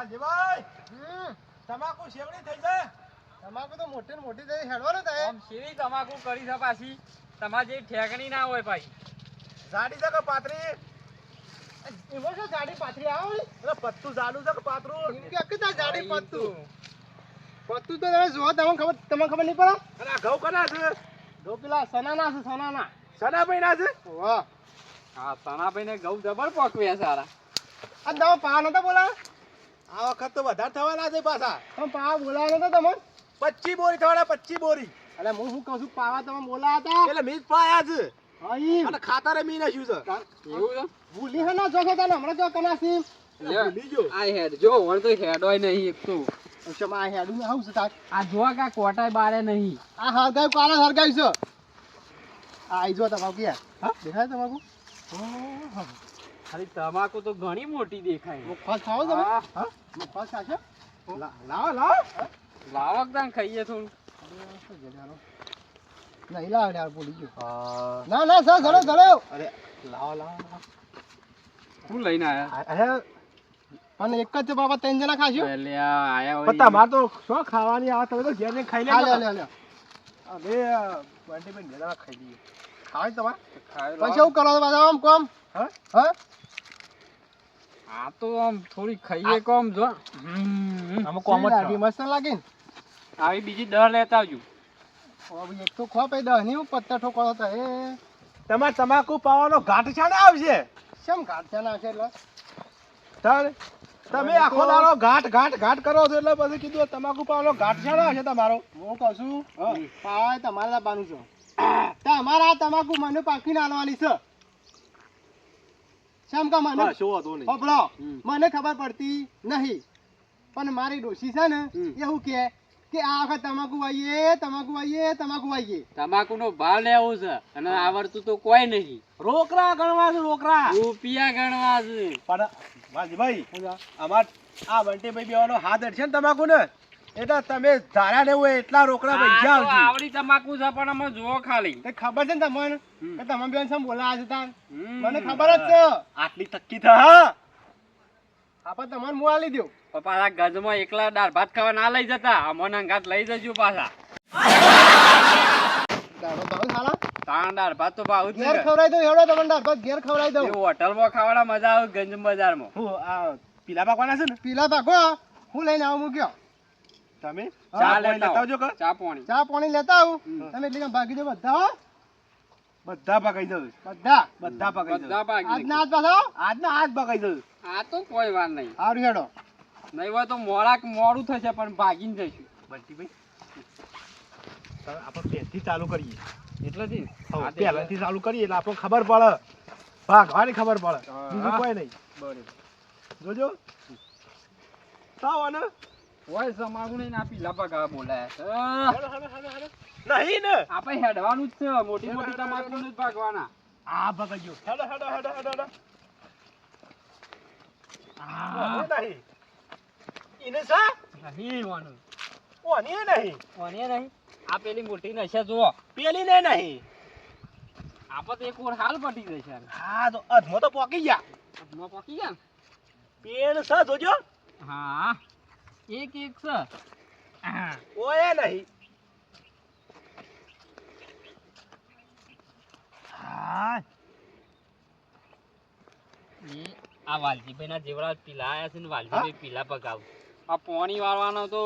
વાલજીભાઈ! હમ, તમાકુ શેવડી થઈ જાય તમાકુ તો મોટી ને મોટી થઈ હેડવાનો થાય આમ શેરી તમાકુ કરી છે પાછી. તમારે ઠેકણી ના હોય પાછી. જાડી છે કે પાતરી એમાં શું જાડી પાથરી આવે? એટલે પત્તું જાડું છે કે પાતરું એમ કે તાર જાડી પત્તું. પત્તું તો તમે જોવા તમને ખબર તમને ખબર નહીં પડે? અરે આ ઘઉં કના છે? જો પેલા સનાના છે સનાના. સનાભાઈ ના છે? વાહ. હા તનાભાઈ ને ઘઉં જબર પકવ્યા સારા આ તમે પા નતા બોલા આ વખત તો વધારે થવાના છે પાછા. પણ પાવા બોલાવ્યો નતા તમે પચ્ચી બોરી થવાના પચ્ચી બોરી. અરે હું શું કહું છું પાવા તમે બોલાયા હતા? એટલે મીજ પાયા છે હા અને ખાતરે મી નાખ્યું છે. એવું છે? ભૂલી હે ના જોશો તને હમણાં જો કનાસી. ભૂલી જો આ હેડ જો વળ તો હેડ હોય નહીં એક તો. શમા આ હેડું ને આવું છે તાર. આ જો કા કોટાય બારે નહીં. આ હરગાયું કાલે હરગાયું છે. આ આઈ જો તમાકુ યાર હા? દેખાય તમાકુ ઓહો. ખાલી તમાકુ તો ઘણી મોટી દેખાય. મફત ખાવ તમે. હા. હા મગફળ ખાશો લા- લાવો લાવો. લાવો કે ખાઈએ થોડું. નહીં લાવ યાર બોલી ગયો ના ના સર ચલો ચલો અરે લાવો લાવો હું લઈને આયા? અરે અને એક જ બાબા ત્રણ જણા ખાશો? એટલે આયા હોય. પત્તા માર તો શું ખાવાની આ તમે તો ઘેર ને ખાઈ લે. લે લે લે. અરે બંટીભાઈ ઘેર ખાઈ લઈએ ખાય તમારે? પછી એવું કરો છો આમ કોમ? હા? હા? આ તો આમ થોડી ખાઈએ કોમ જો. આમાં કોમ જ લાગી મસ્ત લાગી આવી બીજી દહ લેતા આવજો. હવે એક તો ખો પે દહની પત્તા ઠોકો તો એ તમાર તમાકુ પાવાનો ઘાટ છાને આવશે કેમ ઘાટ છાને આવશે એટલે? તાર તમે આખો દાડો ઘાટ ઘાટ ઘાટ કરો છો એટલે પછી કીધું તમાકુ પાવાનો ઘાટ છાને આવશે તમારો. હું કહું છું પાવા તમારે લાવવાનું છે. તો અમારે આ તમાકુ મને પાકીને આલવાની છે. શેમ કા મને હા, શું વાંધો નહીં. હોભળો મને ખબર પડતી નહીં. પણ મારી ડોશી છે ને એ એવું કે કે આ વખત તમાકુ વાઈએ તમાકુ વાઈએ તમાકુ વાઈએ. તમાકુ નો ભાવ લેવો છે અને આવડતું તો કોઈ નહીં. રોકડા ગણવા છે રોકડા રૂપિયા ગણવા છે. પણ વાજીભાઈ અમાર આ બંટીભાઈ બેવાનો હાથ અડશે ને તમાકુ ને એટલે તમે ધારા ને હોય એટલા રોકડા પૈસા આવશે આવડી તમાકુ છે પણ અમે જુઓ ખાલી. તે ખબર છે ને તમને. કે તમે બેન સમ બોલા છે મને ખબર જ છે. આટલી તક્કી થા હા. આપણે તમારે મું આલી દઉં. ગજમાં એકલા દાળ ભાત ખાવા ના લઈ જતા. અમને અંગાત લઈ જજો પાછા. દાડો તાણ દાળ ભાત તો ભાવ ઘેર ખવડાવી દઉં તમને દાળ ભાત ઘેર ખવડાવી દઉં. હોટલમાં ખાવાના મજા આવે ગંજ બજારમાં. હું આ પીલા પાકવાના છે ને? પીલા પાકો? હું લઈને આવું મૂક્યો તમે? ચા લેતા આવજો કે? ચા પાણી ચા પાણી લેતા આવું? તમે એટલે ભાગી દો બધા હો? બધા પકાઈ દઉં બધા? બધા પકાઈ દઉં બધા ભાગી આજના આજ પાછા આજના આજ પકાઈ દઉં આ તો કોઈ વાર નહીં. સારું હેડો. નહીં હોય તો મોડા મોડું થશે પણ ભાગીને જઈશું. બંટીભાઈ આપણે પહેલથી ચાલુ કરીએ. એટલેથી પહેલાથી ચાલુ કરીએ એટલે આપણને ખબર પડે. ભાગવાની ખબર પડે. બીજું કોઈ નહીં. બરાબર. જોજો. સાવ અને હોય સમાગું નહીં ના પીલા પગા બોલાયા છે. નહીં ને. આપણે હેડવાનું જ છે મોટી મોટી તમાકુ જ ભાગવાના. આ ભગાઈ હેડો હેડો હેડો હેડો હેડો. આ નહીં. સા? નહીં વાનું ઓને નહીં. ઓને નહીં. આ પેલી મોટી નશા જુઓ. પેલી ને નહીં. આપણે તો એક વાર હાલ પટી જશે હા તો અધમો તો પોકી ગયા. હાથમાં પકી ગયા પેલ સા જોજો. હા. એક એક છે. ઓય નહીં. હા. એ આ વાલજીભાઈ ના જેવડા પીલા આયા છે ને વાલજીભાઈ પીલા પગાવ. આ પોણી વાળવાનો તો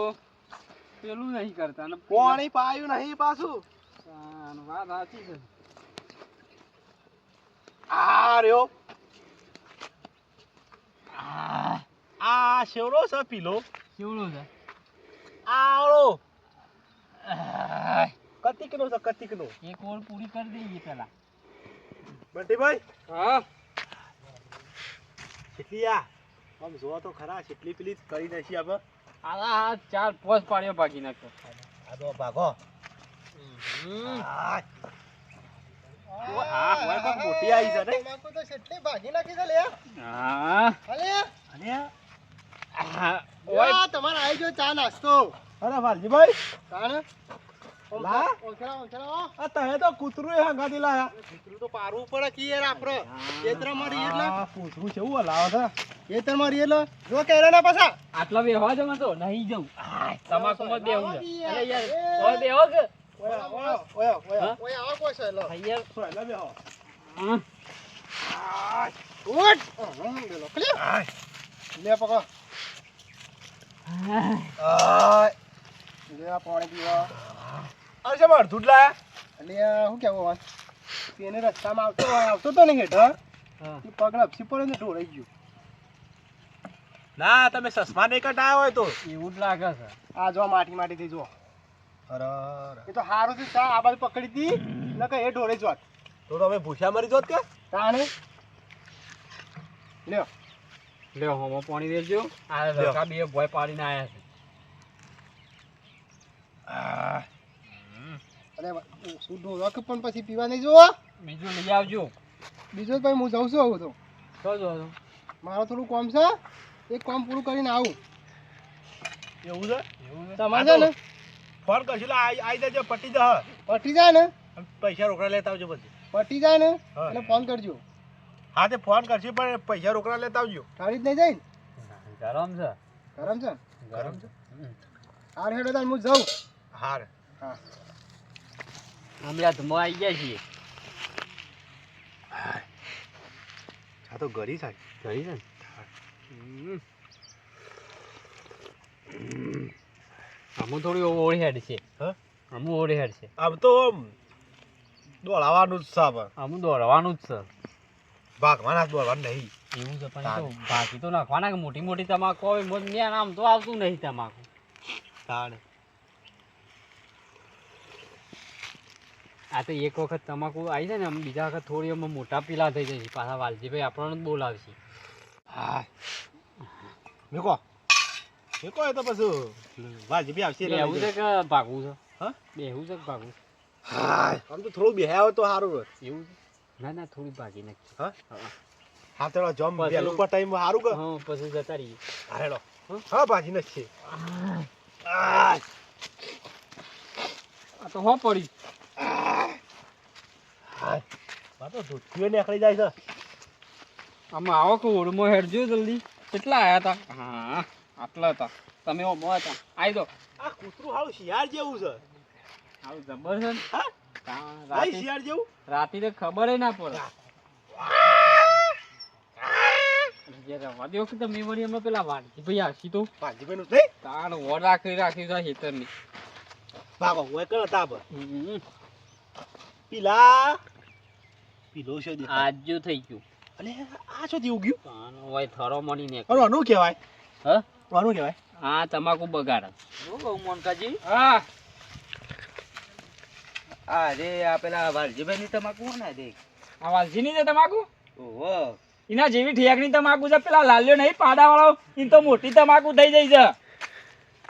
પેલું નહીં કરતા ને પોણી પાયું નહીં પાછું. વાત સાચી છે. આ રહ્યો. આ આ શેવડો છે પીલો. કેવડું છે? આવડો. કતિકનો છે કતિકનો. એક ઓર પૂરી કરી દઈએ પેલા. બંટીભાઈ? હા. કેટલી આ? આમ જોવા તો ખરા કેટલી પેલી કરી નાખી આપણે આ આ ચાર પોસ પાડ્યો ભાગી નાખ્યો. આ તો ભાગો. આ. આ. મોટી આવી છે ને? ભાગી નાખી છે લે. હા. અલે આ, ઓય તમારે આવી ગયો ચા નાસ્તો અરે વાલજીભાઈ કાણ લા ઓળખેલા, ઓળખેલા. આ તમે તો કૂતરું એ હંગાથી લાયા કૂતરું તો પારવું પડે કે યાર આપણે. ખેતરમાં રહીએ એટલે. આ કૂતરું છે એવું લાવો છે ખેતરમાં રહીએ એટલે. જો કેરા ના પાછા. આટલા બે જમા તો નહીં જવું તમાકુ માં બેહવું અરે યાર. બેહો કે ઓયા ઓયા ઓયા ઓયા ઓય આવો કોઈ છે, લો. અહીંયા સોય, બેહો. હમ. ઉઠ. લે પકડો. પાણી છે શું કેવું વાત? આવતો આવતો તો નહીં હેઠ. એ ને ગયું. ના તમે ચશ્મા નહીં કટાયા હોય તો એવું જ લાગે છે આ જો માટી માટીથી જો અરે એ તો હારું ચા આ બાજુ પકડી હતી નકર એ ઢોળે જોત તો તમે ભૂસા મરી જોત કે તાણે લ્યો લ્યો હોમો પાણી દેજો. આ. લડકા બે ભોય પાડીને આયા છે. આ, અરે વા- શું પણ પછી પીવા નહીં જોવો બીજું લઈ આવજો. બીજો ભાઈ હું જાઉં છું આવું તો. તો જો? મારો થોડું કામ છે. એક કામ પૂરું કરીને આવું. એવું છે? એવું છે? તમારે છે ને? ફોન કરશું આવી દેજો પટી જા પટી જાય ને? પૈસા રોકડા લેતા આવજો પછી પટી જાય ને? એટલે ફોન કરજો. હા તે ફોન કરશે પણ પૈસા રોકડા લેતા આવજો. તારી જ નહીં જઈ ગરમ છે. ગરમ છે? ગરમ છે. હાર હેડો તાર હું જાઉં. હાર. હા. અમે આ ધમો આવી ગયા છીએ. આ તો ગરી થાય કરી છે ને? હમ. અમુ થોડી ઓળી હેડ છે. હા? આમ ઓળી હેડ છે. આમ તો આમ દોડાવાનું જ છે આપણે આમ દોડવાનું જ છે. ભાગવાના દોડવાનું નહીં. એવું છે પણ તો બાકી તો નાખવાના કે મોટી મોટી તમાકુ હોય મોજ ને આમ તો આવતું નહીં તમાકુ. તાણ. આ તો એક વખત તમાકુ આવી જાય ને આમ બીજા વખત થોડી અમે મોટા પીલા થઈ જાય છે. પાછા વાલજીભાઈ આપણને બોલાવશે. હા. મેકો. મેકો એ તો પછી. વાલજીભાઈ આવશે બેહવું છે કે ભાગવું છે? હા? બેહવું છે કે ભાગવું હા. આમ તો થોડું બેહ્યા હોય તો સારું એવું છે? ના ના થોડી ભાગી નાખી હા? હા. હા. તો જમ પછી- પર ટાઈમ સારું કે હા પછી જતા રહીએ. હા હા? ભાજી નથી આ તો હો પડી? હા. તો ધૂતિયો નીકળી જાય છે. આમાં આવો કે ઓળમો હેડજો જલ્દી? કેટલા આયા હતા હા આટલા હતા તમે ઓમો હતા. આવી દો. આ કૂતરું હાવ શિયાળ જેવું છે. આવું જબર છે હા? રાતે શિયાળ જેવું? રાતે તો ખબર ના પડે. જે રવા દો કે તમે વળી અમે પેલા વાડજી ભાઈ આશી તો. ભાજીભાઈ નું તાણ વર રાખી રાખી ભાગો હું કર પીલા. પીલો છે દેખાય આજુ થઈ ગયું. અલે આ શું થયું ગયું? તાણ હોય થરો મળી ને અરે આનું કહેવાય હા? આનું કહેવાય આ તમાકુ બગાડ. જો બહુ મોનકાજી? હા. અરે આ પેલા વાલજીભાઈ ની તમાકુ ને દે આ વાલજીની છે તમાકુ? ઓહો. એના જેવી ઠેકની તમાકુ છે. પેલા લાલ્યો નહીં પાડા વાળો એની તો મોટી તમાકુ થઈ જાય છે.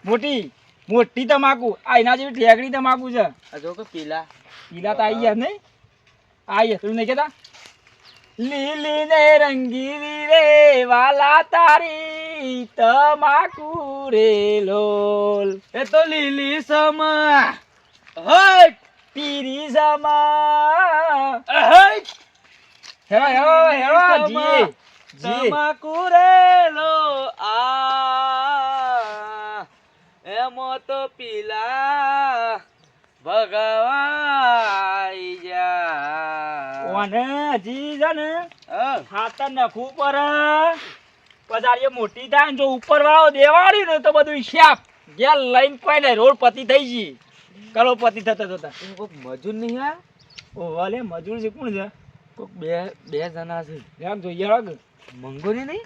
મોટી મોટી તમાકુ. આ એના જેવી ઠેકની તમાકુ છે. આ જો કે પીલા. પીલા તો આઈ ગયા નહીં? ગયા તું નહીં કેતા? લીલી ને રંગીલી રે વાલા તારી તમાકુ રે લોલ. એ તો લીલી સમા. હટ પીરી સમ હેરો હેરો હેરો જી તમાકુ રેલો આ. એમો તો પીલા ભગવાઈ જા. ઓને જી છે ને હા. ખાતર નખવું પર પધારીએ મોટી થાય ને જો ઉપર વાળો દેવાળી ને તો બધું શ્યાપ ઘેર લઈને કોઈ ને રોડ પતિ થઈ ગઈ. કરો પતિ થતા. થતા કોઈક મજૂર નહીં આ ઓવાલે મજૂર છે કોણ છે? કોઈક બે બે જણા છે. રાખ જોઈએ રાખ મંગોરી નહીં?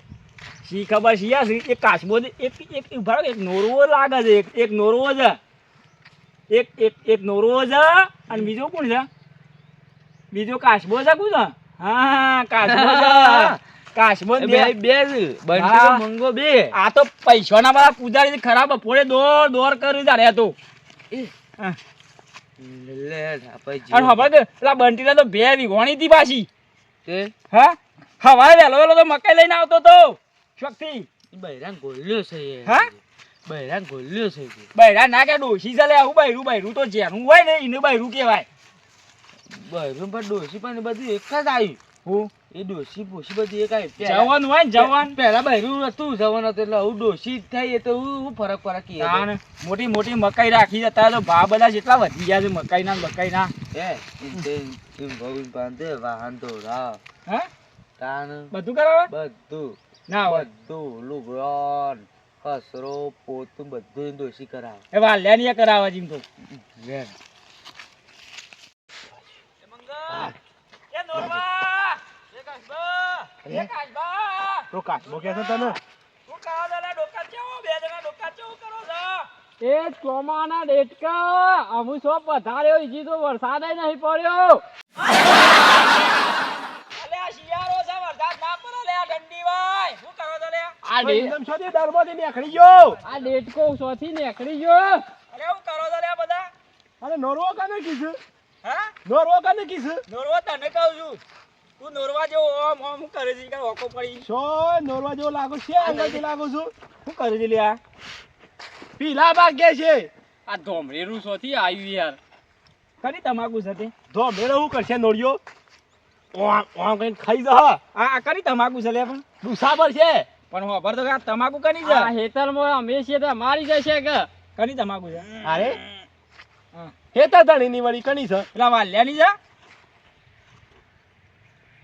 શી ખબર શિયા છે. એક કાચબો એક એક ઊભા એક નોરવો લાગે છે એક એક નોરવો છે. એક એક એક નોરવો છે અને બીજો કોણ છે? બીજો કાચબો છે કોણ છે? હા કાચબો છે. બે બે બંટી મંગો બે. આ તો પૈસાના બધા પૂજારી ખરાબ બપોરે દોર દોર કરી જાડે તો. હા. લે આપણે ખબર કે પેલા બંટીને તો બે વીઘોણી હતી પાછી. હા? હવારે વહેલો વહેલો તો મકાઈ લઈને આવતો તો. શક્તિ બૈરાન ગોલ્યો છે હા? બૈરા ગોલ્યો છે તે. બૈરા ના કે ડોશી ચાલે આવું બૈરું બૈરું તો જેનું હોય ને એને બૈરું કહેવાય. બૈરું પણ ડોશી પણ બધું એક જ આવ્યું હું? એ ડોશી ભોશી બધી એ પહેલા- જવાન હોય ને જવાન. પહેલા બહેરું હતું જવાન હતું એટલે હું ડોશી થઈ એ તો હું ફરક ફરક કી મોટી મોટી મકાઈ રાખી જતા તો ભાવ બધા જેટલા વધી ગયા છે મકાઈ ના મકાઈ ના હે એમ તે- એમ ભગવાન બાંધે વાહન તો રાહ હે? તાણ. બધું કરાવે? બધું. ના બધું લુગડોન કસરો પોતું બધું એને કરાવે. એ વાલ્યાની એ કરાવે જીમ તો. વેણ. એ નોરવા એ એ કાશબા તો કાચબો કે છે તને શું કરો છો લે ડોકા ચેવો બે જણા ડોકા ચેવો કરો છો એ ચોમાના ડેટકા અમુ સો પધાર્યો ઈજી તો વરસાદ નહીં પડ્યો. અલે આ શિયાળો છે વરસાદ ના પડે લે આ ઠંડી વાય શું કરો છો લે આ ડે- એકદમ છોડી દરમાંથી નીકળી ગયો. આ ડેટકો સોથી નીકળી ગયો. અરે હું કરો છો લે બધા? અરે નોરવો કને કીધું? હા? નોરવો કને કીધું? નોરવો તને કહું છું. તું નોરવા જેવો ઓમ ઓમ શું કરે છે? કે ઓકો પડી. છો નોરવા જેવો લાગુ છે? અંગલથી લાગુ છું. શું કરે છે લ્યા? પીલા ભાગ્ય છે. આ ધોમરેરું સોથી આવ્યું યાર. કરી તમાકુ છે ધોમરે હું શું કરશે નોડિયો ઓમ ઓમ કઈ ખાઈ જા. આ કની તમાકુ છે લે પણ? ડુસાબર છે. પણ ખબર તો કે તમાકુ કની છે? આ હેતરમાં અમે છે તો મારી જશે કે? કની તમાકુ છે? અરે. હેતર હેતા ધણી ની વળી કની છે? પેલા વાલ્યાની છે?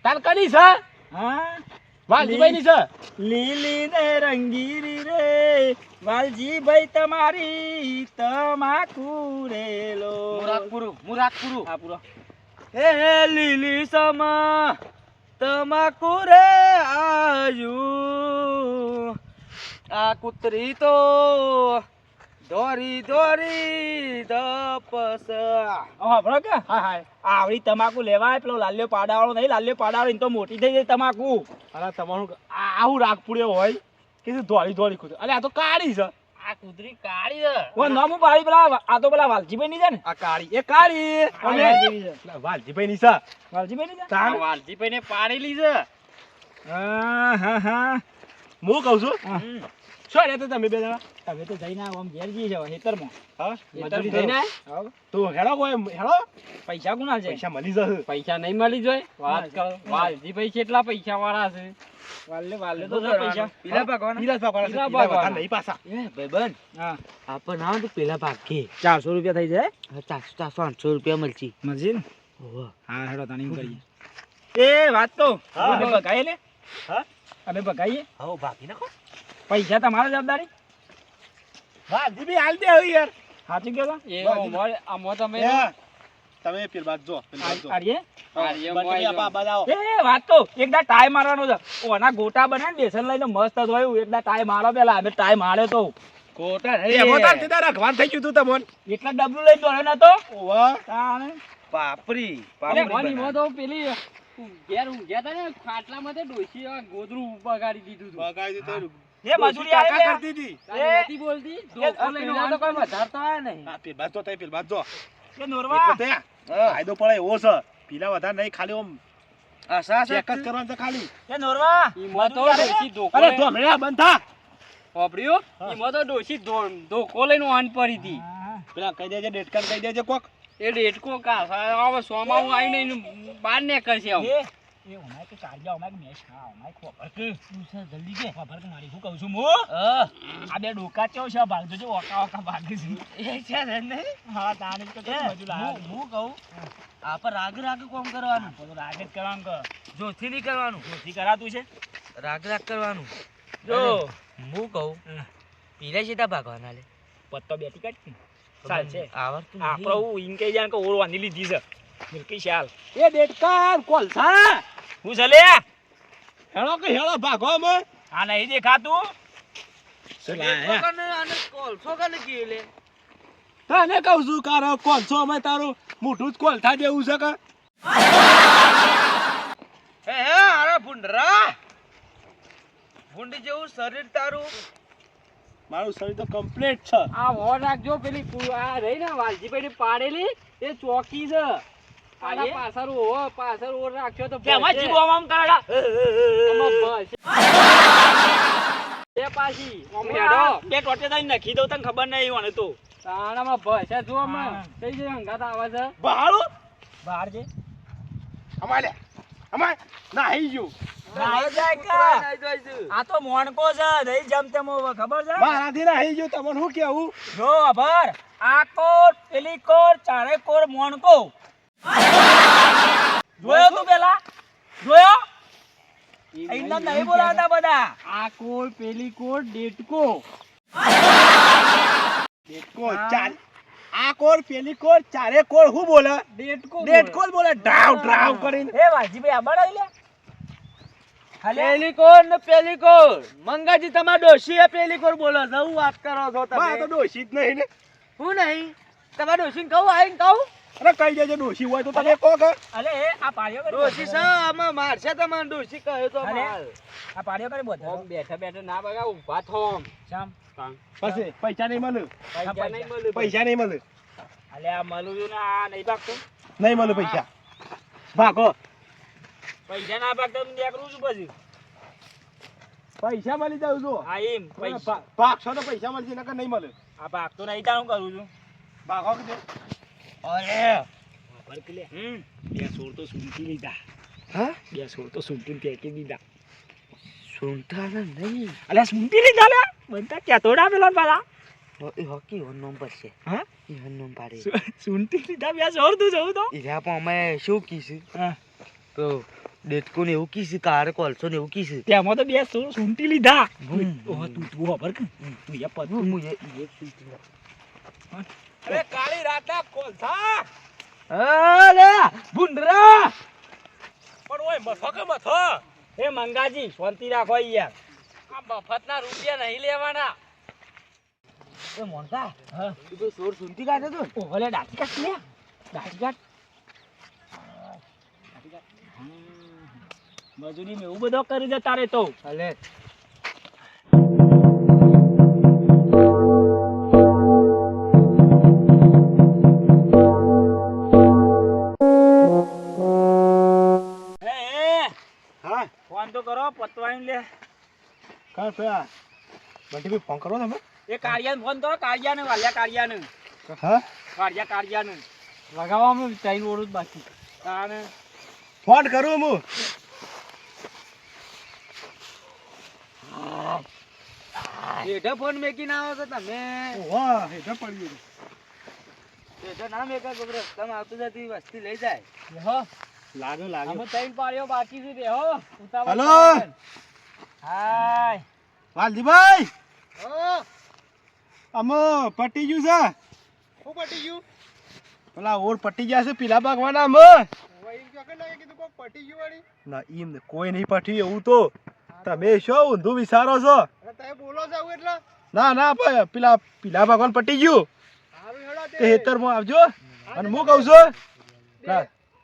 તાર કની છે? હા? વાલજીભાઈ ની છે? લીલી ને રંગીરી રે. વાલજીભાઈ તમારી તમાકુ રેલો. મુરાકપુરું મુરાકપુરું હા પૂરો. એ લીલી સમા તમાકુ રે આયુ. આ કુતરી તો દોરી દોરી દપસ હા ભરો કે? હા હા આવડી તમાકુ લેવાય પેલો લાલ્યો પાડાવાળો નહીં લાલ્યો પાડાવાળો એની તો મોટી થઈ જાય તમાકુ. અરે તમારું આવું રાગ પૂડ્યો હોય કે દોરી દોરી દોડી અરે આ તો કાળી છે. આ કુદરી કાળી છે. ઓ નામું પાડી પેલા આ તો પેલા વાલજીભાઈ ની છે ને? આ કાળી. એ કાળી. વાલજીભાઈ ની છે. વાલજીભાઈ ની છે. વાલજીભાઈ ને પાડેલી છે. હા હા હા. હું કહું છું? શું રહેતા તમે બે જણા હવે તો જઈને આવો આમ ઘેર જઈએ છે ખેતરમાં. હા મજૂરી જઈને કરો. તો હેડો કોઈ હેડો. પૈસા કોના છે? પૈસા મળી જશે. પૈસા નહીં મળી જોય? વાત કરો. ના. વાલજીભાઈ કેટલા પૈસા વાળા છે? વાલે વાલે તો પૈસા. પીલા પાકવાના? પીલા જ પીલા પીલા નહીં પાછા. એ ભાઈબંધ હા. આપણ આવો તો પેલા ભાગે ચારસો રૂપિયા થઈ જાય? ચારસો ચારસો આઠસો રૂપિયા મળશે. મજીન ઓહો. હા હેડો તાણી કરીએ. એ વાત તો. હા. અમે બગાઈએ હા? અમે ભગાઈએ હા ભાગી નાખો. પૈસા તમારા જવાબદારી? વાલજીભાઈ હાલ દે હવે યાર. સાચું કહો એ વાલજી- અમારે તમે તમે પેલ બાદ જો પેલ બાદ જો. બા-. એ વાત તો એકદા ટાઈ મારવાનો છે. ઓના ગોટા બને ને બેસન લઈને મસ્ત ધોયું એકદા ટાઈ મારો પેલા અમે ટાઈ માર્યો તો. ખોટા એમાં તાર સીધા રખવાન થઈ ગયું તું તમોન. એટલા ડબલું લઈ દોડ્યો નતો. ઓવા. તાણે. પાપરી પાપરી મોની તો પેલી ઘેર ઊંઘ્યા તા ને ખાટલામાં તે ડોશી ગોદરું બગાડી દીધું બગાડી દીધું એ મજૂરી કાકા આવી કરતી હતી? નથી બોલતી? ધોકો લઈને પેલા તો કોઈ. વધારતો આયા નહીં. હા પેલ બાદ જો તઈ પેલ બાદ જો. એ નોરવા. ત્યાં ફાયદો પડે એવો છે. પીલા વધારે નહીં ખાલી ઓમ આશા ચેક જ છે કરવાનું છે ખાલી. એ નોરવા. ઈમાં તો આવી ડોશી ધોકો અરે લઈને- તો હમણાં બંધ? હા. ઈમાં તો ધો- ધોકો લઈને વાન પડી હતી. પેલા કહી દેજે ડેટકાન કહી દેજે કોક. એ ડેટકો કા હવે સોમાં હું આવીને એનું બહાર નીકળશે આમ. એ ઓમાય કે કાઢ્યા ઓમાય કે મેચ ખા ઓમાય ખબર કે તું છે જલ્દી કે. ખબર કે મારી હું કહું છું હું? આ બે ડોકા ચો છે ભાગજો જો ઓકા ઓકા ભાગે છે. એ છે ને હા તાણે તો એ, કઈ હું કહું? આ પર રાગ રાગ કોમ કરવાનું? તો રાગ જ કરવાનું કે જોથી નહીં કરવાનું? જોથી કરાતું છે? રાગ રાગ કરવાનું? જો. હું કહું પીલે સીધા ભાગવાના લે. પત્તો બેટી કાઢ ચાલ છે. આવડતું આપણો હું ઈન કહી જાય કે ઓર વાંધી લીધી છે. મિલકી શાલ એ ડેટકાન કોલસા! હું હેળો કે હેળો ભાગો અમે? આ નહીં દેખાતું? કોલસો કને કી લે. તને કહું છું કારો કોલસો અમે તારું? મોઢું જ કોલથા દેવું છે કે? હે હે અરે ભૂંડરા! ભૂંડી જેવું શરીર તારું. મારું શરીર તો કમ્પ્લીટ છે. આ વોર રાખજો પેલી આ રહી ને વાલજીભાઈ પાડેલી એ ચોકી છે? પાછળ ઓ પાછળ ઓ રાખ્યો તો કે જીવો આમ કરાડા એ પાછી ઓમ હેડો. બે ટોટે દઈ નખી દઉં તને ખબર નહીં મને તો. તાણામાં ભસ્યા જો. હમણાં કઈ જે હંગાત આવે છે? બહાડું બહાર જે અમાલે અમારે નાહી ગયું. નાઈ આ તો મોણકો છે નહીં જમતે ખબર છે? મારાથી નાહી ગયું તમને શું કેવું જો અભર આ કોર પેલી કોર ચારે કોર મોણકો. જોયો તું પેલા? જોયો? એમના નહીં બોલાવતા બધા. આ કોળ પેલી કોળ ડેટકો. ડેટકો ચાલ. આ કોર પેલી કોર ચારે કોર હું બોલે? ડેટકો ડેટકો બોલે. ડ્રાવ ડ્રાવ કરીને. એ વાજીભાઈ આબાડ આવી લે. હાલે. પેલી કોર ને પેલી કોર મંગાજી તમાર ડોશી એ પેલી કોર બોલો? છો હું વાત કરો છો તમે. તો ડોશી જ નહીં ને. હું નહીં? તમાર ડોશી કહું આવીને કહું. અરે કઈ દેજો ડોશી હોય તો તમે કહો કે. અરે એ આ પાડ્યો કરી ડોશી છે આમાં મારશે તમારે ડોશી કહ્યું તો. માર. આ પાડ્યો કરી બોધો ઓમ બેઠા બેઠા ના બગા ઊભા થો ઓમ. શામ. પછી પૈસા નહીં મળે. પૈસા નહીં મળે પૈસા. નહીં મળે. અલે આ મલું છું ને આ નહીં ભાગતો. નહીં મળે પૈસા. ભાગો. પૈસા ના ભાગતો હું દેખરું છું પછી. પૈસા મળી જાવ છું. હા એમ પૈસા. ભાગશો તો પૈસા મળશે નકર નહીં મળે. આ ભાગતો નહીં તાર કરું છું? ભાગો કે અરે. બરકલે હમ બે સોળ તો સૂંટી લીધા. હા? બે સોળ તો સૂંટી ફેંકી દીધા. સુનતા નહીં. અલે સૂંટી લીધા લે? બનતા ક્યાં તોડા પેલા? એ હોકી વન નંબર છે. હા? એ વન નંબર સૂંટી લીધા બે સોળ તો જવું તો. એ પણ અમે શું કીશું? હા. તો ડેટકો ને એવું કીશું કાર કોલસો ને એવું કીશું. તેમાં તો બે સોળ સૂંટી લીધા. તું તું ખબર કે તું એ પદ હું એ એક સૂચી અરે કાળી રાતા કોલથા અરે ભુંડરા. પણ ઓય મફક મથ મથો? એ મંગાજી શાંતિ રાખો યાર આ મફતના રૂપિયા નહીં લેવાના. એ મોનકા હા. તું સોર સુનતી કાઢે તું. ઓહો લે દાઢી કાઢ લે. દાઢી કાઢ. મજૂરી ને એવું બધો કરી દે તારે તો. અલે પેલા બંટીભાઈ ફોન કરો તમે એ કાળિયાને ફોન કરો કાળિયાને વાલિયા કાળિયાને હા? કાળિયા કાળિયાને લગાવવામાં ત્રણ ઓળું બાકી. તાને ફોન કરું હું હેઠે ફોન મેકીને આવો છો તમે. વાહ હેઠળ પડી ગયું હેઠે ના મેકા ગોબરે તમે આવતું જતી વસ્તી લઈ જાય. હો. લાગ્યો લાગ્યો. અમે ત્રણ પાડ્યો બાકી છે હો. હેલો? હાય. વાલજીભાઈ! અમે પટી ગયું છે? શું પટી ગયું? પેલા ઓર પટી ગયા છે પીલા ભાગવાના અમે ના પટી એમ કોઈ નહીં પટ્યું એવું તો. તમે શું ઊંધું વિચારો છો? તમે બોલો છો એટલે? ના ના ભાઈ પેલા પીલા ભગવાન પટી ગયું. તે. હેતર હેતરમાં આવજો. અને હું કહું છું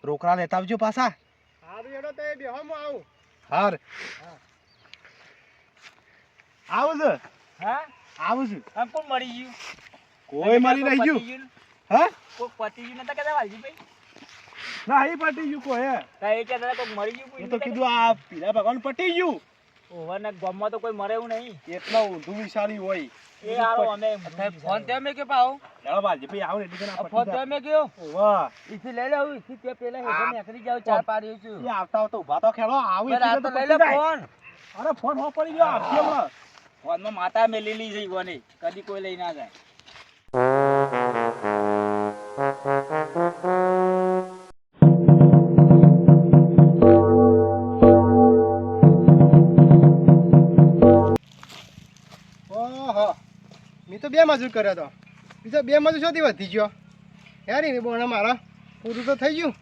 રોકડા લેતા આવજો પાછા. હાર આવું છે હા? આવું છે આ કોણ મરી ગયું? કોઈ મરી નહીં ગયું? હા? કોઈ પતી ગયું નતા કહેતા વાલજીભાઈ? ના એ પટી ગયું કોઈ હે. તા એ કહેતા હતા મરી ગયું કોઈ તો કીધું આ પીલા ભગવાન પટી ગયું. ઓવરને ગામમાં તો કોઈ મરે એવું નહીં. એટલા ઊંધું વિશાળી હોય. એ આરો અમે ફોન તે અમે કે પાઉ વાલજી ભાઈ આવો ને એટલે ના ફોન તે અમે મેં કયો વાહ ઈથી લઈ લે ઈથી તે પેલા હેઠે નીકળી જાવ ચાર પાડી છું. એ આવતા આવતા ઊભા તો ખેલો આવું તો લઈ લે ફોન. અરે ફોન હો પડી ગયો આપશે હમણાં. ફોનમાં માતા મેલેલી છે ઈવોને કદી કોઈ લઈ ના જાય. મેં તો બે મજૂર કર્યો તો. બીજો બે મજૂર શોધી વધી ગયો. યાર એ બોણા મારા. પૂરું તો થઈ ગયું.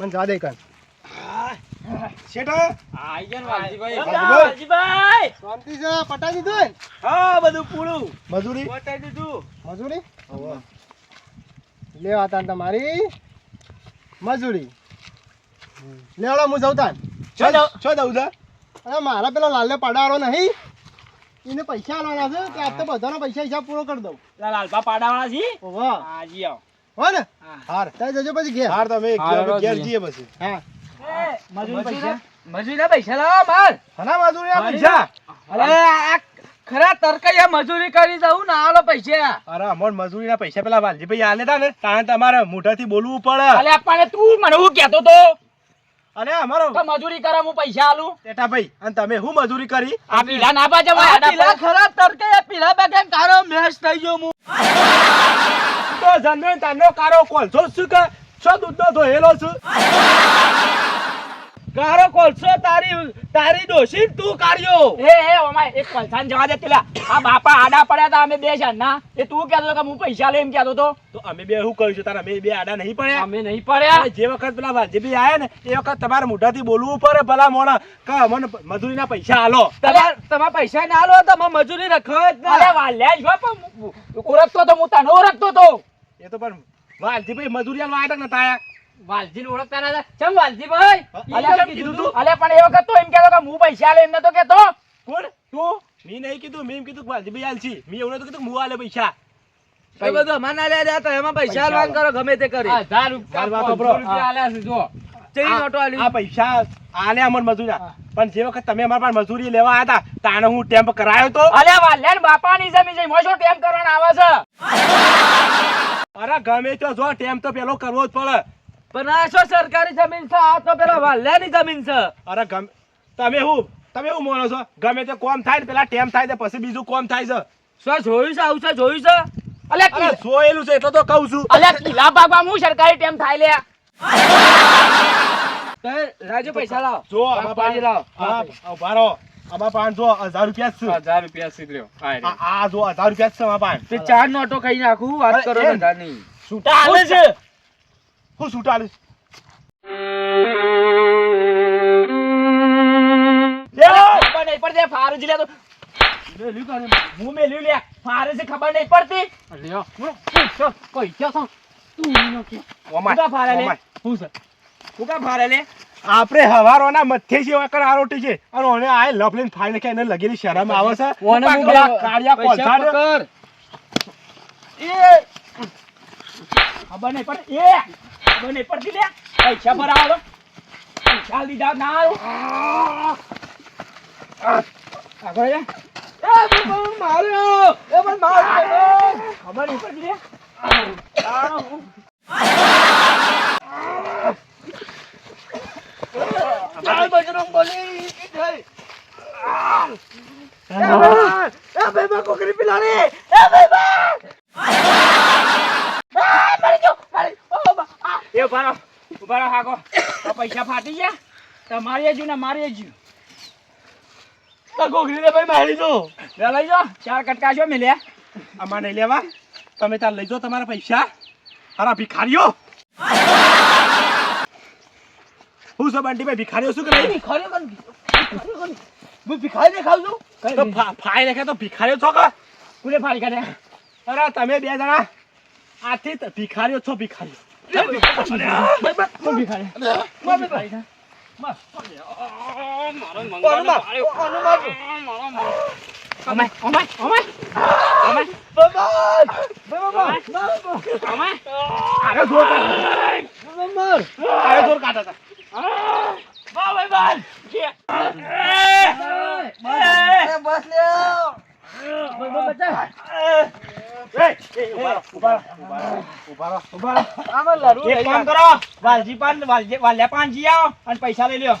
મને જા દે કાન શેઠ? આઈ ગયા વાલજીભાઈ. વાલજીભાઈ. શાંતિ છે? પટાઈ દીધું હા બધું પૂરું. મજૂરી? બતાવી દીધું. મજૂરી? લેવા તાન તમારી. મજૂરી. લેવડો હું જઉં તાન. છો છો દઉં છે. અરે મારા પેલો લાલને પડાવાળો નહીં. એને પૈસા આલવાના છે કે આજ તો બધાનો પૈસા હિસાબ પૂરો કરી દઉં. લા લાલપા પાડાવાળા છી? ઓહો. હાજી આવ. હો. ને હાર. ત્યાં જજો પછી ઘેર. હાર તમે ઘેર જઈએ પછી. હા. મજૂરી પૈસા? લાવો માર હના મજૂરી પૈસા? અરે આ ખરા તરકૈયા મજૂરી કરી દઉં ને આલો પૈસા. અરે અમોન મજૂરીના પૈસા પેલા વાલજીભાઈ આલે તા ને તાણે તમારે મોઢાથી બોલવું પડે. અલ્યા પણ તું મને હું કહેતો તો? અરે અમારો મજૂરી કરે હું પૈસા આલું? ટેટાભાઈ અને તમે હું મજૂરી કરી? આ પીલા ના બાજે આ પીલા ખરા તરકૈયા પીલા બાગે કારો મેચ થઈ ગયો હું. તો જન્મે તાનો કારો કોલસો શું કે છો. દૂધનો ધોયેલો છું કારો કોલસો તારી તારી ડોશી તું કાઢ્યો. એ એ ઓમાય એક કલસાન જવા દે પેલા. આ બાપા આડા પડ્યા તા અમે બે જણના એ તું કહેતો કે હું પૈસા લઈ એમ કહેતો તો તો અમે બે શું કર્યું છે? તારા અમે બે આડા નહીં પડ્યા? અમે નહીં પડ્યા. જે વખત પેલા વાલજીભાઈ આયા ને એ વખત તમારે મોઢાથી બોલવું પડે ભલા મોણા. કે અમને મજૂરીના પૈસા આલો. તમાર તમાર પૈસા ના આલો તમે મજૂરી રખો જ અરે ના વાલ્યા જો પણ ઓળખતો તો હું તને ઓળખતો તો. એ તો પણ વાલજીભાઈ મજૂરી આલવા આયા નતા આયા વાલજી ઓળખતા નતા. ચમ વાલજી ભાઈ? અલે કીધું તું? અલે પણ એ વખત તો એમ કેતો કે હું પૈસા લે એમ નતો કેતો કોણ? તું? મી નહીં કીધું મેં એમ કીધું કે વાલજીભાઈ આલજી મી એવું નતો કીધું હું આલે પૈસા. એ બધું અમાર ના લે જા તો એમાં પૈસા આલવાન કરો ગમે તે કરી હજાર રૂપિયા. આલ્યા છે જો. આ- નોટો આલી આ પૈસા આલે અમન મજૂરા પણ જે વખત તમે અમાર પાસે મજૂરી લેવા આવ્યા હતા તાણે હું ટેમ્પ કરાયો તો? અલ્યા વાલ્યા ને બાપાની જમી જઈ મોજો ટેમ્પ કરવાનો આવે છે. અરે ગમે તો જો ટેમ તો પેલો કરવો જ પડે. પણ આ શું સરકારી જમીન છે? આ તો પેલા વાલ્યાની જમીન છે. અરે ગમે તમે હું તમે હું માનો છો? ગમે તે કોમ થાય ને પેલા ટેમ થાય પછી બીજું કોમ થાય છે. શું જોયું છે? આવું છે? જોયું છે? અલ્યા અરે જોયેલું છે એટલે તો કહું છું. અલે કિલ્લા ભાગમાં હું સરકારી ટેમ થાય લે? રાજુ પૈસા લાવ. જો પાડી લાવો. હા ઊભા રહો. આમાં પાંચ જો હજાર રૂપિયા છે. હજાર રૂપિયા સીધ્યો આ આ જો હજાર રૂપિયા છે આમાં પાંચ તે ચાર નોટો ખાઈ નાખું વાત કરો એમ. છૂટા હાલે છે? હું છૂટા ખબર નહીં પડતી ફારું જ લે? હું મેલ્યું ફારે છે ખબર નહીં પડતી. લ્યો. પૈસા પૈસા તું કે. હું ફારે લે? હું છે? હું કા ફારે લે. આપણે હવારોના મથે છે વખત આરોટી છે. અને ઓને આ લફલીને ફાઈ નાખે એને લગેલી શરમ આવે છે. ઓને કાળિયા કોલસા પકડ. એ! ખબર નહીં પડતી. એ! ખબર નહીં પડતી લે. પૈસા પર આવો પૈસા લીધા ના આવ્યો આગળ લે માર્યો એ પણ માર્યો ખબર નહીં પડતી લે. ચાલ બજરંગ બલી ઈ થઈ. એ ઊભા રહો ઊભા રહો હાકો આ પૈસા ફાટી ગયા? તમારી હજુ ને મારી હજુ ગોગરીને ભાઈ મારી દો. લે લઈ જાઓ ચાર કટકા છો મિલ્યા આમાં નહીં લેવા. તમે તાર લઈ જાઓ તમારા પૈસા. હારા ભિખારીઓ. હું છે બંટીભાઈ ભિખારીઓ શું કરે ભિખારી કોણ? ભિખારી કોણ? હું ભિખારી દેખાવ છું તો ફાઈ નાખે તો ભિખારીઓ છો કા કુલે ફાઈ કરે અરે તમે બે જણા આથી ભિખારીઓ છો ભિખારીઓ ભિખારી કોનું? કોનું આરે જોર કાઢે આરે ભાઈ પૈસા લઈ લ્યો.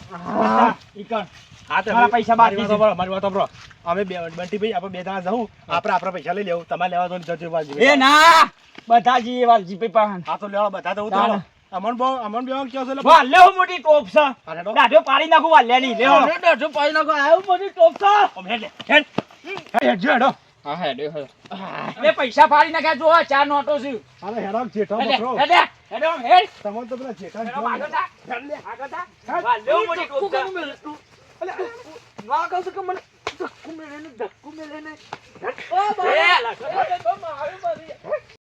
હા, તો પૈસા બાકી મારી વાત સાંભળો. અમે બે બંટીભાઈ આપણે બે જણા જવું. આપણે આપણા પૈસા લઈ લેવું. તમારે લેવા દો જજો વાલજી એ ના બધા જી વાલજી ભાઈ પણ હા તો લેવા બધા તો ચાલો. અમન બો અમન બેવા કયો છે વાલ્યો હું મોટી ટોપ છે દાઢો પાડી નાખું વાલે ની લે અરે દાઢો પાડી નાખો. આયો મોટી ટોપ છે. ઓમે લે, હેડ. હેડ, જો હેડો. હા હેડ્યો. એ પૈસા ફાડી નાખ્યા જો ચાર નોટો છે અરે હેડો, જેઠો બકરો. હેડ હેડ હેડ તમને તો પેલા જેઠા હેડો આગળ થા હેડ લે, આગળ થા હું મોટી ટોપ છે અલે? ના કહું કે મને ધક્કું મેલે ને ધક્કું મેલે ને. ઓ, એ, મારે. તો મારું મારી.